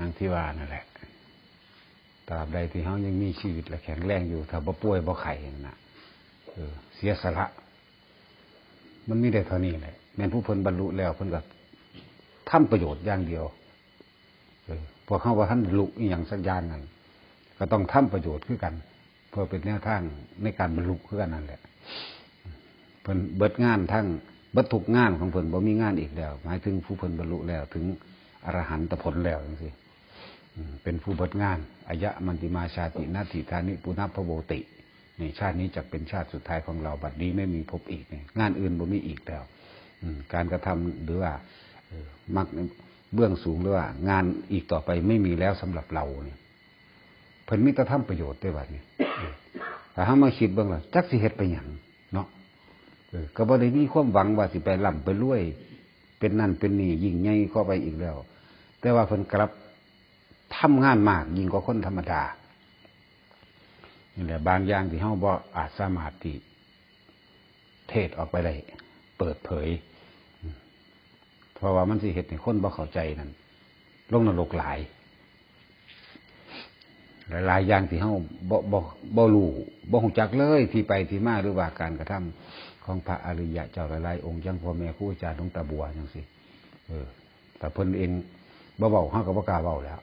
นั่งที่ว่านั่นแหละตราบใดที่เขายังมีชีวิตและแข็งแรงอยู่ถ้าบ่ป่วยบ่ไข่นนะเออเสียสละ มันมีได้เท่านี้แหละแม้นผู้เพิ่นบรรลุแล้วเพิ่นก็ทำประโยชน์อย่างเดียวเออพวกเขาว่าท่านบรรลุอีหยังสักอย่างนั้นก็ต้องทำประโยชน์คือกัน เพื่อเป็นแนวทางในการบรรลุคือกันนั่นแหละเพิ่นเบิดงานทั้งเบิดทุกงานของเพิ่นบ่มีงานอีกแล้ว หมายถึงผู้เพิ่นบรรลุแล้วถึงอรหันตผลแล้วจังซี่ เป็นผู้บดงานอายะมันติมาชาตินาทิธานิปุณพโวติในชาตินี้จะเป็นชาติสุดท้ายของเราบัดนี้ไม่มีพบอีกงานอื่นบ่มีอีกแล้วการกระทำหรือว่ามักเบื้องสูงหรือว่า งานอีกต่อไปไม่มีแล้วสำหรับเราเนี่ยเพิ่นมีแต่ทำประโยชน์ได้บัดนี้เออถ้ามาคิดเบิ่งหล่ะจักสิเฮ็ดไปหยังเนาะก็บ่ได้มีความหวังว่าสิไปล่ำไปรวย เป็นนั่นเป็นนี่ยิ่งใหญ่เข้าไปอีกแล้ว แต่ว่าเพิ่นกลับ ทำงานมากยิ่งกว่าคนธรรมดานี่แหละบางอย่างที่เฮาบ่อาจสามารถที่เทศออกไปได้เปิดเผย เพราะว่ามันสิเฮ็ดให้คนบ่เข้าใจนั่นลงนรกหลาย หลายๆอย่างที่เฮาบ่บ่บ่รู้บ่ฮู้จักเลยที่ไปที่มาหรือว่าการกระทำของพระอริยะเจ้าหลายๆองค์จังพ่อแม่ครูอาจารย์หลวงตาบัวจังซี่เออแต่เพิ่นเองบ่เว้าเฮาก็บ่กล้าเว้าแล้ว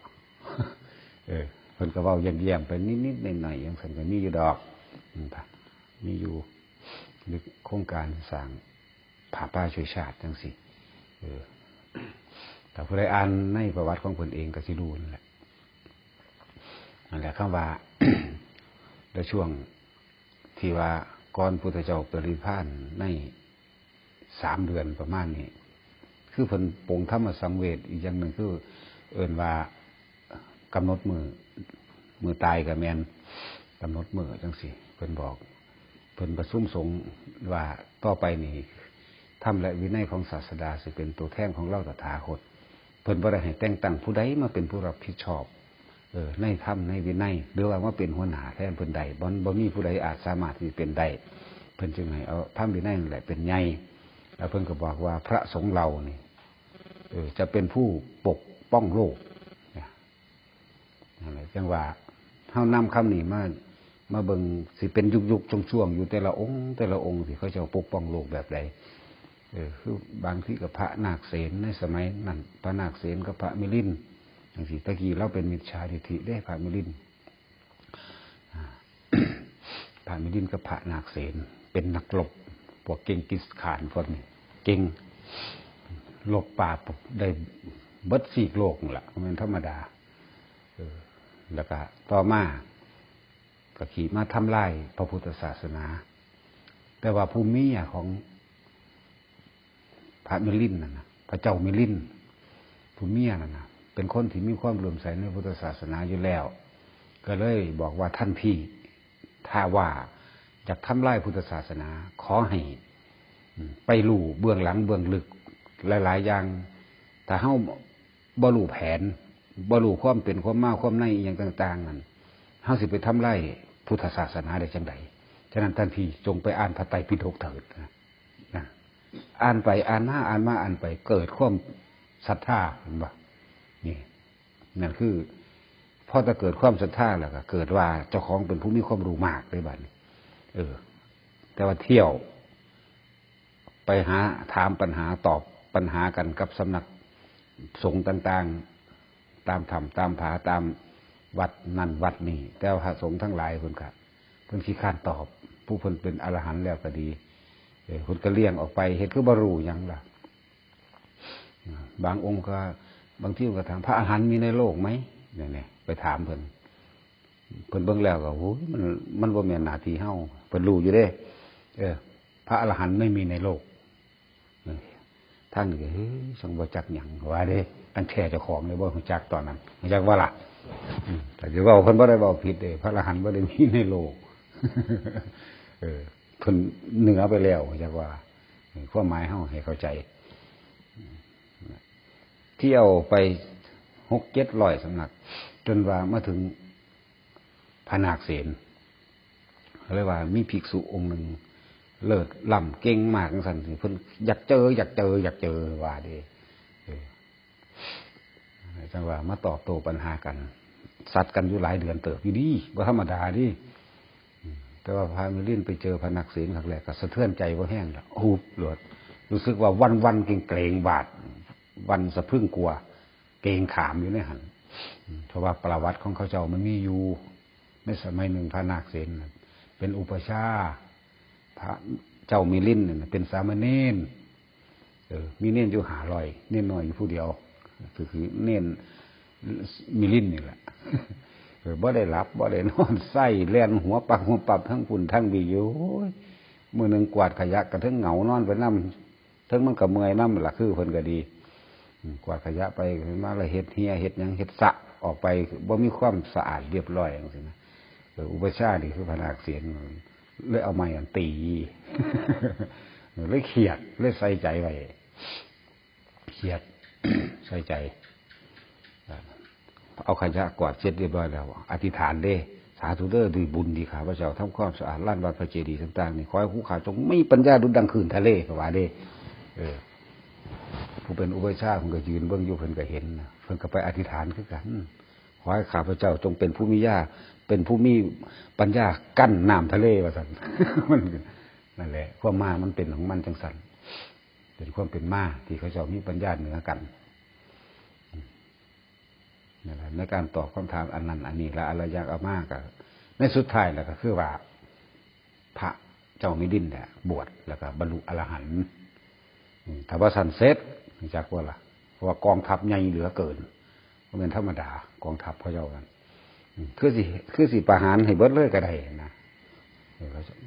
เออเพิ่นก็เว้าแย้มๆไปนิดๆหน่อยๆจังซั่นก็มีอยู่ดอกมีอยู่ในโครงการสร้างผ่าป่าช่วยชาติจังซี่เออแต่ผู้ใดอ่านในประวัติของเพิ่นเองก็สิรู้นั่นแหละนั่นแหละคำว่าในช่วงที่ว่าก่อนพุทธเจ้าปริพานในสามเดือนประมาณนี้ คือเพิ่นปรงธรรมสังเวชอีกอย่างหนึ่งคือ เอิ่นว่า กำหนดมือมือตายกับแมนกำหนดมือจังสิเพิ่นบอก เพิ่นประสุ่มสงว่าต่อไปนี่ธรรมและวินัยของศาสดาสิเป็นตัวแทนของเราตถาคตเพิ่นบ่ได้ให้แต่งตั้งผู้ใดมาเป็นผู้รับผิดชอบ เออในธรรมในวินัยหรือว่ามาเป็นหัวหน้าแทนเพิ่นใดบ่บ่มีผู้ใดอาจสามารถที่เป็นได้เพิ่นจึงให้เอาธรรมวินัยนั่นแหละเป็นใหญ่แล้วเพิ่นก็บอกว่าพระสงฆ์เรานี่เออจะเป็นผู้ปกป้องโลก นั่นแหละจังว่าเฮานำคำนี้มามาเบิ่งสิเป็นยุคๆช่วงๆอยู่แต่ละองค์ แต่ละองค์ที่เขาจะปกป้องโลกแบบใดเออคือบางที่กับพระนาคเสนในสมัยนั้นพระนาคเสนกับพระมิลินอย่างที่ตะกี้เราเป็นมิจฉาทิฏฐิได้พระมิลินพระมิลินกับพระนาคเสนเป็นนักรบพวกเก่งกิสขานคนเก่งลบป่าได้เบิดสีกโลกนั่นละมันธรรมดา เออ แล้วก็ต่อมาก็ขี่มาทำลายพระพุทธศาสนา แต่ว่าภูมิของพระมิลินนั่นะพระเจ้ามิลินผู้เมียนั่นนะเป็นคนที่มีความเลื่อมใสในพุทธศาสนาอยู่แล้ว ก็เลยบอกว่าท่านพี่ ถ้าว่าอยากทำลายพุทธศาสนา ขอให้ไปลู่เบื้องหลังเบื้องลึก หลาย ๆ อย่างแต่เฮาบ่รู้แผน บรูความเป็นความมาความในอย่างต่างๆนั่นเฮาสิไปทำลายพุทธศาสนาได้จังไดฉะนั้นท่านพี่จงไปอ่านพระไตรปิฎกเถิดนะอ่านไปอ่านมาอ่านมาอ่านไป เกิดความศรัทธาเห็นปะนี่นั่นคือพอจะเกิดความศรัทธาแล้วก็เกิดว่าเจ้าของเป็นผู้มีความรู้มากเลยบัดนี้เออ แต่ว่าเที่ยว ไปหาถามปัญหาตอบปัญหากันกับสำนักสงฆ์ต่าง ๆ ตามธรรมตามผาตามวัดนั่นวัดนี่แต่พระสงฆ์ทั้งหลายคนค่ะเพิ่นขี้ข้านตอบ ผู้เพิ่นเป็นอรหันต์แล้วก็ดีคุณก็เลี่ยงออกไปเห็นคือบรูหยังล่ะ บางองค์ก็บางที่ก็ถามพระอาหารมีในโลกไหมเนี่ยไปถามเพิ่นเพิ่นเบิ่งแล้วก็โอ้ยมันมันบ่แม่นหนาทีเฮาเพิ่นรู้อยู่เด้ เออ พระอรหันต์ไม่มีในโลกท่านก็เฮ้ยสังบ่จักหยังว่าเด้ อันแท้เจ้าของเลยบ่รู้จักตอนนั้นรู้จักว่าล่ะแต่จะว้าเพิ่นบ่ได้เว้าผิดเด้พระอรหันต์บ่ได้มีในโลก เออเพิ่นเหนือไปแล้วจากว่าความหมายเฮาให้เข้าใจเที่ยวไปหกเจ็ดร้อยสำนัก จนว่ามาถึงพนาคเสนเรียกว่ามีภิกษุองค์หนึ่งเลิศล่ำเก่งมากจังสันเพิ่นอยากเจอ อยากเจอ อยากเจอว่าดี จังว่ามาตอบโต้ปัญหากันสัตว์กันอยู่หลายเดือนเติบอยู่ดีว่าธรรมดาดิแต่ว่าพามิลินไปเจอพนักเสียงครั้งแรกก็สะเทือนใจว่าแห้งแล้วหูบหลดรู้สึกว่าวันวันๆเกรงเกรงบาดวันสะพึ่งกลัว เกรงขามอยู่ในหันเพราะว่าประวัติของเขาเจ้ามันมีอยู่ในสมัยหนึ่งพระนาคเสนเป็นอุปชาพระเจ้ามิลินเนี่ยเป็นสามเณรเออมีเน้นอยู่หาลอย เน้นน้อยอยู่ผู้เดียว คือคือเน้นมิลินนี่แหละเออบ่ได้หลับบ่ได้นอนไส้แล่นหัวปักหัวปับทั้งปุ่นทั้งบีอยู่มือหนึ่งกวาดขยะกระทั้งเหงานอนไปน้ำทั้งมันกับเมื่อยน้ำล่ะคือเพิ่นก็ดีกวาดขยะไปมาละเฮ็ดเฮียเฮ็ดยังเฮ็ดสะออกไปบ่มีความสะอาดเรียบร้อยจังซี่นะอุปชาย์นี่คือพนาคเสียนเลยเอาไม้อันตีเลยเขียดเลยใส่ใจไว้เขียด ใส่ใจ เอาขยะกวาดเช็ดเรียบร้อยแล้ว อธิษฐานเด้สาธุเด้อดีบุญดีข้าพระเจ้าทำความสะอาดล้านวัดพระเจดีย์ต่างๆนี่ขอให้คู่ขาจงไม่ปัญญาดุดดังคืนทะเลก็ว่าเด้เออผู้เป็นอุปชาย์เพิ่นก็ยืนเบื้องอยู่เพิ่นก็เห็นเพิ่นก็ไปอธิษฐานคือกันขอให้ข้าพระเจ้าจงเป็นผู้มีญาเป็นผู้มีปัญญากั้นน้ำทะเลว่าสันมันนั่นแหละความมามันเป็นของมันจังสันเป็นความเป็นมาที่เขาเจ้ามีปัญญาเหนือกัน ในการตอบคำถามอันนั้น อันนี้และอะไรอยากเอามากก็ในสุดท้ายแล้วก็คือว่า พระเจ้ามิดินเนี่ยบวชแล้วก็บรรลุอรหันต์อืมถ้าว่าสันเซ็ตจากว่าล่ะเพราะว่ากองทัพใหญ่เหลือเกินก็เป็นธรรมดากองทัพพระเจ้ากันคือสิคือสิประหารให้เบิดเลยก็ได้นะ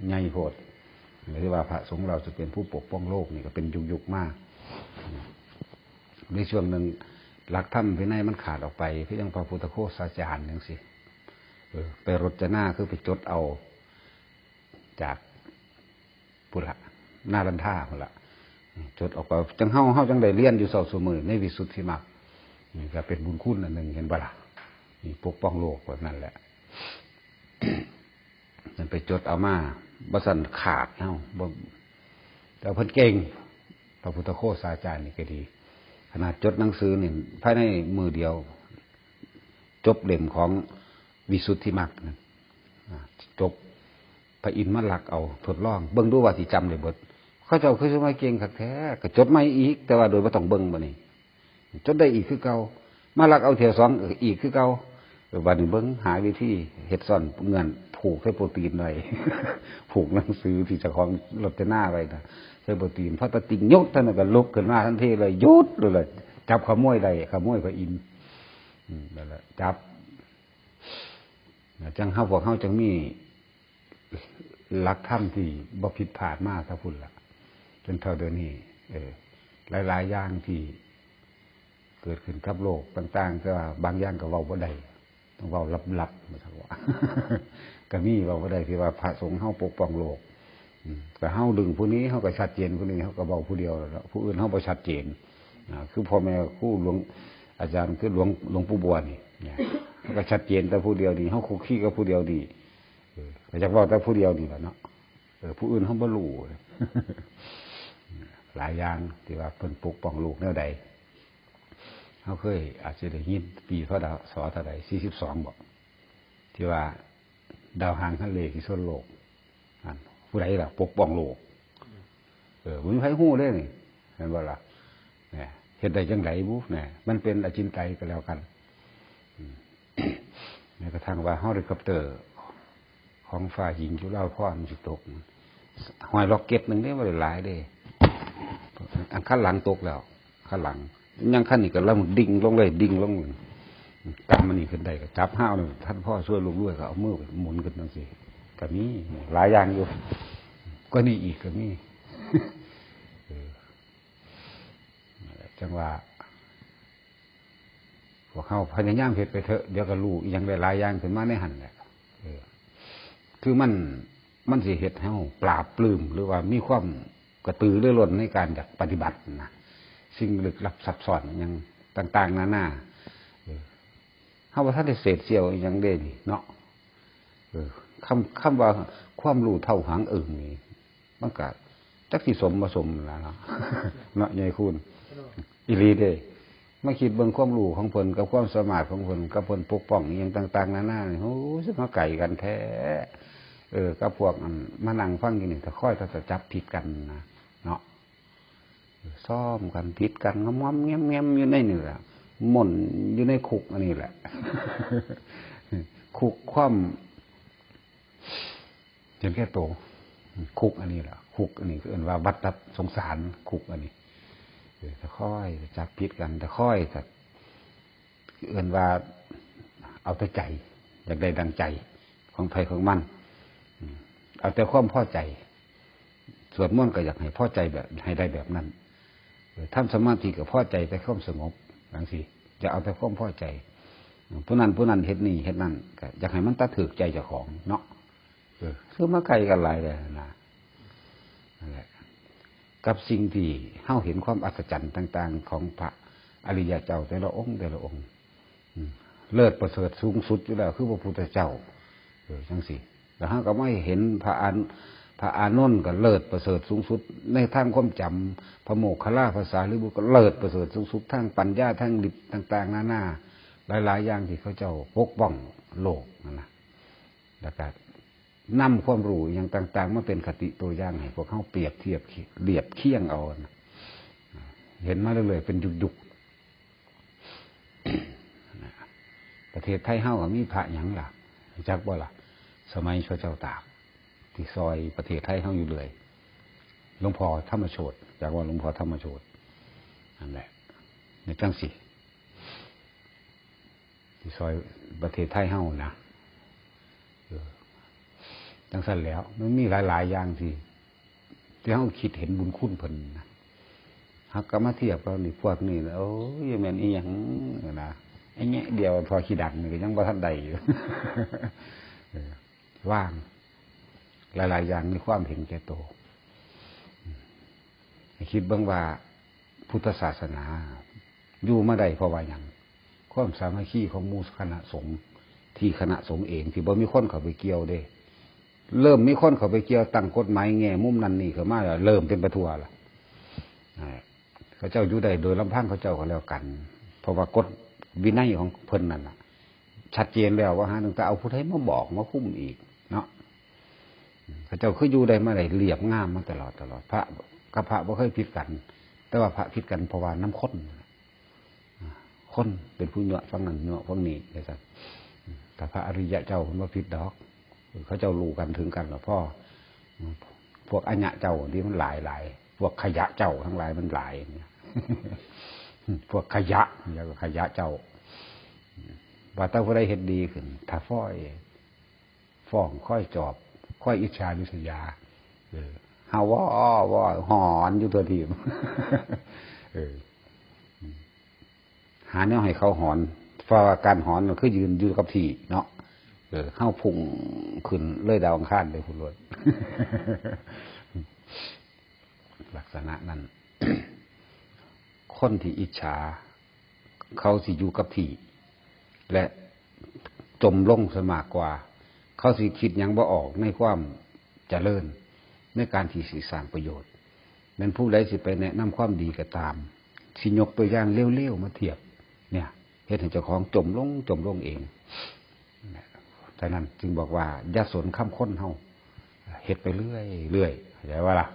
ใหญ่โพดหรือว่าพระสงฆ์เราจะเป็นผู้ปกป้องโลกนี่ก็เป็นยุคยุคๆมากในช่วงหนึ่ง หลักธรรมวินัยมันขาดออกไปพี่ยังพระพุทธโคสาจารย์อย่างสิไปรจนาคือไปจดเอา จากปุระหน้ารันท่าพุ่นละจดออกไปจังเฮาเฮาจังได้เรียนอยู่เสาสมือในวิสุทธิมรรคก็เป็นบุญคุณอันหนึ่งเห็นบ่ล่ะนี่ปกป้องโลกแบบนั้นแหละมันไปจดเอามาบสันขาดเฮาบ่แต่เพิ่นเก่งพระพุทธโคสาจารย์นี่ก็ดี ขนาดจดหนังสือนี่ภายในมือเดียว จบเล่มของวิสุทธิมรรคจบพระอินทร์มาหลักเอาทดลอง เบิ้งดูว่าสิจำได้เบิดเขาเจ้าคือสมัยเก่งคักแท้ก็จดไม่อีก แต่ว่าโดยไม่ต้องเบิ้งบ่นี่จดได้อีกคือเก่ามาหลักเอาเทียวสองอีกคือเก่าวันเบิ้งหาวิธีเฮ็ดซ่อนเงิน ผูกให้โปรตีนหน่อยผูกหนังสือที่จะของรถจะหน้าไว้นะใช้โปรตีนพอตะติงยกท่านก็ลุกขึ้นมาทันทีเลยยุดเลยเลยจับขโมยได้ขโมยพระอินทร์อืมนั่นแหละจับจังเฮาพวกเฮาจังมีหลักธรรมที่บ่ผิดพลาดมากถ้าพุ่นละจนเท่าเดี๋ยวนี้เออ หลายๆอย่างที่เกิดขึ้นกับโลกต่าง ๆ ก็บางอย่างก็เว้าบ่ได้ต้องเว้าลับๆมาสักว่า ก็มีเว้าบ่ได้ที่ว่าพระสงฆ์เฮาปกป้องโลกแต่เฮาดึงผู้นี้เฮาก็ชัดเจนผู้นี้เฮาก็เว้าผู้เดียวแล้วผู้อื่นเฮาบ่ชัดเจนคือพ่อแม่ครูหลวงอาจารย์คือหลวงหลวงปู่บัวนี่เนี่ยมันก็ชัดเจนแต่ผู้เดียวดีเขาคุกคีกับผู้เดียวดีเออแต่จากว่าแต่ผู้เดียวดีแหละเนาะเออผู้อื่นเขาบ่รู้หลายอย่างที่ว่าเพิ่นปลุกป้องลูกแนวใดเขาเคยอาจจะได้ยินปีพระดาวสอเท่าใดสี่สิบสองบอกที่ว่า ดาวหางทะเลที่ส่วนโลกอันผู้ใดล่ะปกป้องโลก เออมันใครหู้เลยนี่เห็นบ่ล่ะเนี่ยเห็นได้จังไดบุเนี่ยมันเป็นอจินไตก็แล้วกันแม้กระทั่งว่าเฮาเฮลิคอปเตอร์ ของฝ่ายหญิงจุฬาภรณ์สิตกหอยล็อกเก็ตหนึ่งได้บ่ได้หลายเด้อันขั้นหลังตกแล้วขั้นหลังยังขั้นนี้ก็แล้วดิ่งลงเลยดิ่งลง กำมันนี่ขึ้นได้ก็จับห้าวหนึ่งท่านพ่อช่วยลูกด้วยก็เอามือหมุนขึ้นนั่นสิก็มีหลายอย่างอยู่ ก็นี่อีกก็มีเออนั่นแหละจังว่าพวกเขาพยายามเฮ็ดไปเถอะเดี๋ยวก็รู้อหยังได้หลายอย่างขึ้นมาในหันแหละคือมันมันสิเฮ็ดให้เราปราบปลื้มหรือว่ามีความกระตือรือร้นในการอยากปฏิบัตินะสิ่งลึกลับซับซ้อนอหยังต่าง ๆ นานาเออ เฮาว่าท่านได้เศษเสี้ยวอหยังเด้นี่เนาะเออคำคำว่าความรู้เท่าหางอึ่งนี่มันก็จักสิสมบ่สมล่ะเนาะเนาะใหญ่คุณอีหลีเด้มาคิดเบิ่งความรู้ของเพิ่นกับความสามารถของเพิ่นกับเพิ่นปกป้องอหย่างต่าง ๆนานาเนี่ยโอ้ยสิมาไก่กันแท้เออกับพวกอันมานั่งฟังอยู่นี่ถ้าค่อยถ้าจะจับผิดกันนะเนาะซ่อมกันผิดกันงอมๆเงี้ยมๆอยู่ในนี่แหละ หม่นอยู่ในคุกอันนี้แหละ คุกความเห็นแค่โต คุกอันนี้แหละคุกอันนี้คือเอ็นว่าวัดตับสงสารคุกอันนี้เออถ้าค่อยจับผิดกันถ้าค่อยถ้าเอ็นว่าเอาแต่ใจอยากได้ดังใจ ของไทยของมันเอาแต่ความพอใจสวดมนต์ก็อยากให้พอใจแบบให้ได้แบบนั้นทำสมาธิก็พอใจแต่ความสงบ บางสิจะเอาแต่ความพอใจผู้นั้นผู้นั้นเฮ็ดนี่เฮ็ดนั่นก็อยากให้มันตัดถือใจเจ้าของเนาะเออคือมาไกลกันหลายเลยนะนั่นแหละกับสิ่งที่เฮาเห็นความอัศจรรย์ต่าง ๆ ของพระอริยเจ้าแต่ละองค์แต่ละองค์เลิศประเสริฐสูงสุดอยู่แล้วคือพระพุทธเจ้าเออจังสิแล้วฮะก็ไม่เห็นพระอาน พระอานนท์ก็เลิศประเสริฐสูงสุด ในทางความจำพระโมคคัลลาภาษาหรือบุก็เลิศประเสริฐสูงสุดทางปัญญาทางดิบต่าง ๆ นานาหลาย ๆ อย่างที่เขาเจ้าปกป้องโลกนั่นนะแล้วก็นำความรู้อย่างต่าง ๆ มาเป็นคติตัวอย่างให้พวกเขาเปรียบเทียบเรียบเคียงเอานะเห็นมาเรื่อยๆเป็นยุกๆประเทศไทยเฮาก็มีพระหยังล่ะจักบ่ล่ะ สมัยพระเจ้าตาก ที่ซอยประเทศไทยเฮาอยู่เลยหลวงพ่อธรรมโชตจากว่าหลวงพ่อธรรมโชตนั่นแหละในจังสิที่ซอยประเทศไทยเฮานะจังสั้นแล้ว มันมีหลายๆอย่างที่ที่เฮาคิดเห็นบุญคุณเพิ่นนะฮักก็มาเทียบกับนี่พวกนี่โอ้ยแม่นอีหยังนะไอ้เงี้ยเดียวพอขี้ดักนี่ก็ยังบ่ทันใดอยู่ว่าง หลาย ๆ อย่างมีความเห็นแก่โตคิดเบื้องว่าพุทธศาสนาอยู่มาได้เพราะว่าอย่างความสามัคคีของมูสคณะสงฆ์ที่คณะสงฆ์เองที่บ่มีคนเข้าไปเกี่ยวเด้ เริ่มมีคนเข้าไปเกี่ยวตั้งกฎหมายแง่มุมนั้นนี่เข้ามาแล้วเริ่มเป็นประทัวละเขาเจ้าอยู่ได้โดยลำพังเขาเจ้าก็แล้วกัน เพราะว่ากฎวินัยของเพิ่นนั่นชัดเจนแล้วว่าฮะตั้งแต่เอาผู้ไทยมาบอกมาคุ้มอีก เนาะพระเจ้าคืออยู่ได้มาได้เรียบง่ามมาตลอดตลอด พระกับพระบ่เคยผิดกัน แต่ว่าพระผิดกันเพราะว่าน้ำข้นข้นเป็นผู้เหยาะฟังนั้นเหยาะฟังนี้เลยสักแต่พระอริยะเจ้าคนว่าผิดดอก เขาเจ้ารู้กันถึงกันหรอพ่อพวกอัญญะเจ้าที่มันหลายหลายพวกขยะเจ้าทั้งหลายมันหลายเนี่ยพวกขยะแล้วก็ขยะเจ้าว่าถ้าผู้ใดเห็นดีขึ้น ถ้าฟ้อยฟ้องค่อยจอบ ค่อยอิจฉาดิษยาเออฮาว่าว่าหอนอยู่ตัวทีมเออหาแนวให้เขาหอนเพราะว่าการหอนมันคือยืนอยู่กับที่เนาะเออเข้าพุ่งขึ้นเลยดาวังคารเลยคุณรวดลักษณะนั้น คนที่อิจฉา เขาสิอยู่กับที่ และจมลงสมากกว่า เขาสิคิดยังบ่ออกในความเจริญในการที่สิสร้างประโยชน์เป็นผู้ใดสิไปแนะนำความดีก็ตาม สิยกตัวอย่างเลี้ยวๆมาเทียบ เนี่ยเหตุให้เจ้าของจมลงจมลงเองแต่นั้นจึงบอกว่าอย่าสนข้ามค้นเฮาเฮ็ดไปเรื่อยเรื่อยเข้าใจว่าล่ะ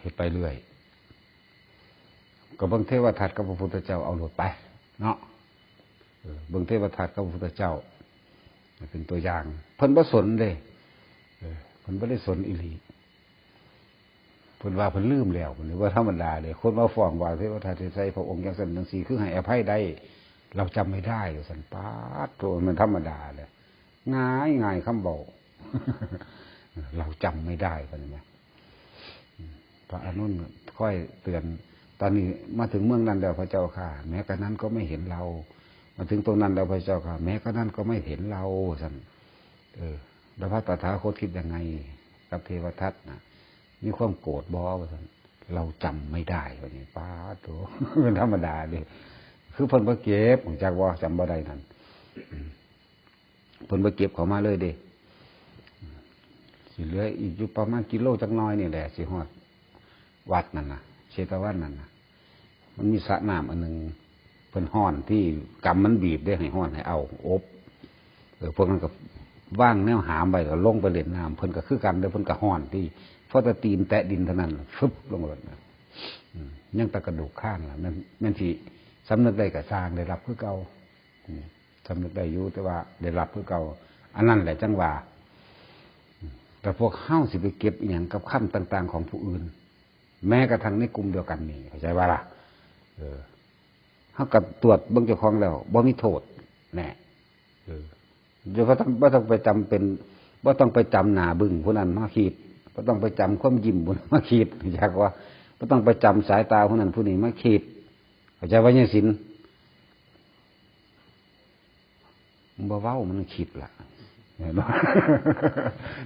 เฮ็ดไปเรื่อยก็เบิ่งเทวทัตกับพระพุทธเจ้าเอาหลุดไป เนาะเบิ่งเทวทัตกับพระพุทธเจ้า เป็นตัวอย่างเพิ่นบ่สนเลยเพิ่นบ่ได้สนอิลีเพิ่นว่าเพิ่นลืมแล้วเพิ่นว่าธรรมดาเลยคนมาฟ้องว่าเทวทัตใส่พระองค์ยังสันจังสีคือให้อภัยได้ เราจำไม่ได้สันปาดตัวมันธรรมดาเลยง่ายง่ายคำบอกเราจำไม่ได้กันไหมพระอนุนค่อยเตือน ตอนนี้มาถึงเมืองนั้นแล้วพระเจ้าค่ะ แม้กระนั้นก็ไม่เห็นเรา มาถึงตรงนั้นแล้วพระเจ้าค่ะ แม้กระนั้นก็ไม่เห็นเราสันเออแล้วพระตถาคตคิดยังไง กับเทวทัตนะมีความโกรธบอว่สันเราจำไม่ได้วันนี้ป้าตัวเป็นธรรมดาเลยคือพนประเก็บของจากว่าจำบ่ได้นั่นผลไปเก็บเขามาเลยเด้สิเหลืออีกอยู่ประมาณกิโลจักน้อยนี่แหละสิฮอดวัดนั่นนะเชตวันนั่นนะมันมีสระน้ำอันหนึ่ง เพิ่นห้อนที่กำมันบีบได้ให้ห้อนให้เอาอบเออพวกนั้นก็ว่างแนวหามไปก็ลงไปเล่นน้ำเพิ่นก็คือกันเด้เพิ่นก็ห้อนที่เพราะแตะตีนแตะดินเท่านั้นฟึบลงมาเลยนะอืมยังตะกระดูกข้างล่ะแม่นแม่นสิสำนึกได้ก็สร้างได้รับคือเก่าสำนึกได้อยู่แต่ว่าได้รับคือเก่าอันนั้นแหละจังหวะแต่พวกเฮ้าสิไปเก็บอย่างกับคำต่าง ๆ ของผู้อื่น แม้กระทั่งในกลุ่มเดียวกันนี่เข้าใจว่าล่ะ เออ เฮากับตรวจเบิ่งเจ้าของแล้วบ่มีโทษแน่เออจะบ่ต้องบ่ต้องไปจำเป็นบ่ต้องไปจำหน้าบึ้งผู้นั้นมาขีดบ่ต้องไปจำความยิ้มผู้นั้นมาขีดอยากว่าบ่ต้องไปจำสายตาผู้นั้นผู้นี้มาขีดเข้าใจว่ายังสินบ่เว้ามันคิดล่ะเห็นไหม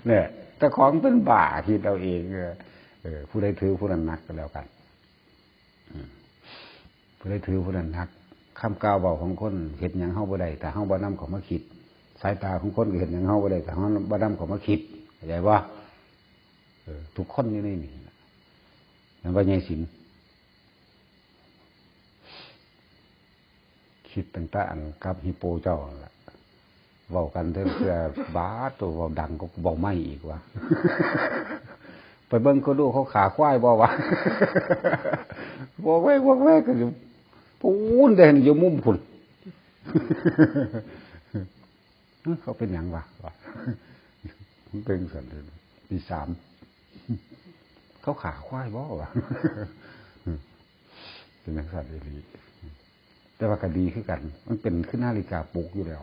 เนี่ยแต่ของเป็นบ่าคิดเอาเองเออเออผู้ใดถือผู้นั้นนักก็แล้วกัน อืมผู้ใดถือผู้นั้นนักคำกล่าวเบาของคนเห็นอย่างเฮาบ่ได้แต่เฮาบ่นำเขามาคิด สายตาของคนก็เห็นอย่างเฮาบ่ได้แต่เฮาบ่นำเขามาคิดเข้าใจว่าทุกคนอยู่ในนี่นั่นว่าไงสินคิดต่างๆกับฮิโปเจ้าล่ะเว้ากันเรื่อเพื่อบาตัวเว้าดังก็เว้าไม่อีกว่ะไปเบิ่งก็ดูเขาขาควายบ่วะบอกแวกบอกแวกก็อยู่ พูนเด่นอยู่มุมพุ่นเขาเป็นหยังวะวะมันเป็นสันเลยปีสามเขาขาควายบ่วะเป็นนักสัตว์เอรีแต่ว่าก็ดีขึ้นกัน มันเป็นขึ้นนาฬิกาปลุกอยู่แล้ว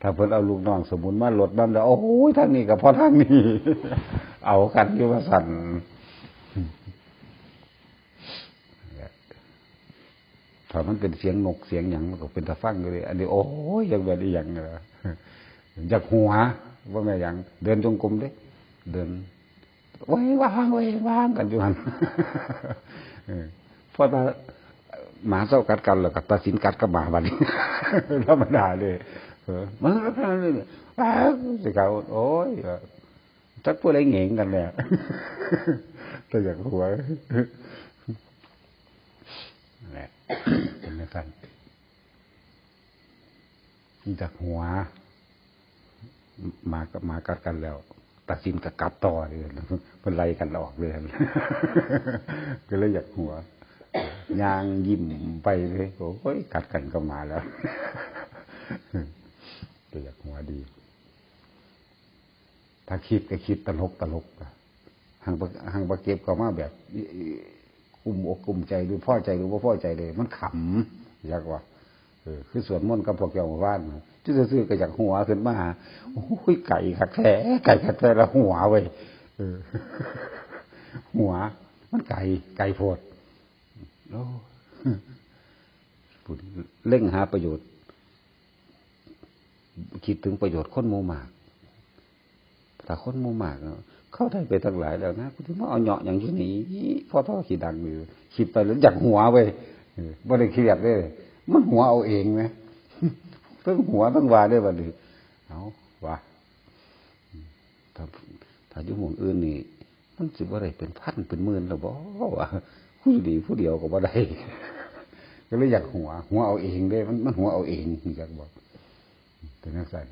ถ้าเพิ่นเอาลูกน้องสมุนมาลดน้ำแล้วโอ้โหทางนี้กับพอทางนี้ เอากันอยู่ว่าสั่น ถ้ามันเป็นเสียงนกเสียงอย่งมันก็เป็นตะฟังเลย อันนี้โอ้ยยังแบบนี้อย่างเออยากหัวว่าแม่อย่างเดินจงกรมเด้เดินว้ยว่างไว้ว่างกันอยู่หันเออเพราหมาเศร้ากัดกันแล้วก็ตัดสินกัดกับหมาวันธรรมดาเลยเออมันก็แค่นั้นเลยอ้าวสิเขาโอ้ยจักพูดอะไรเง่งกันเลยแต่อยากหัว แหละเป็นไม่กันจากหัวมากับมากัดกันแล้วตัดสินกับกัดต่อเลยมันไล่กันออกเลยก็เลยอยากหัวยางยิ้มไปเลยโอ้ยกัดกันก็มาแล้วก็อยากหัวดี ถ้าคิดก็คิดตลกตลกอะหางบะหางบะเก็บก็มาแบบ กุมอกกุมใจหรือพ่อใจหรือว่าพ่อใจเลย มันขำอยากว่าเออคือสวนมนต์กับพวกเกี่ยวกับบ้านที่ซื้อๆก็อยากหัวขึ้นมาโอ้ยไก่ขักแท้ไก่ขักแท้แล้วหัวเว้ยเออ หัว มันไก่ไก่โพดโอ้พูดเร่งหาประโยชน์ คิดถึงประโยชน์คนหมูหมากถ้าคนหมูหมากเนาะ เข้าได้ไปทั้งหลายแล้วนะคุณที่มาเอาเหยาะอย่างที่นี้พอท่อขีดดังอยู่คิดไปแล้วอยากหัวเว้ยเออบ่ได้เครียดเลยมันหัวเอาเองไหมทั้งหัวทั้งวาได้บัดนี้เอาว่าถ้าถ้าอยู่หมู่อื่นนี่ มันสิบ่ได้เป็นพันเป็นหมื่นแล้วบ่ว่าผู้ดีผู้เดียวก็บ่ได้ก็เลยอยากหัว หัวเอาเองเด้ มันมันหัวเอาเองอยากบอกเป็นนักสั่น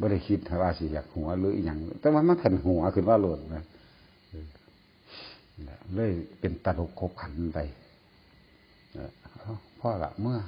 บ่ได้คิดว่าสิอยากหัวหรืออย่างแต่ว่ามันขันหัวขึ้นว่าหล่นนะเลยเป็นตลกคบขันไปพ่อละเมื่อ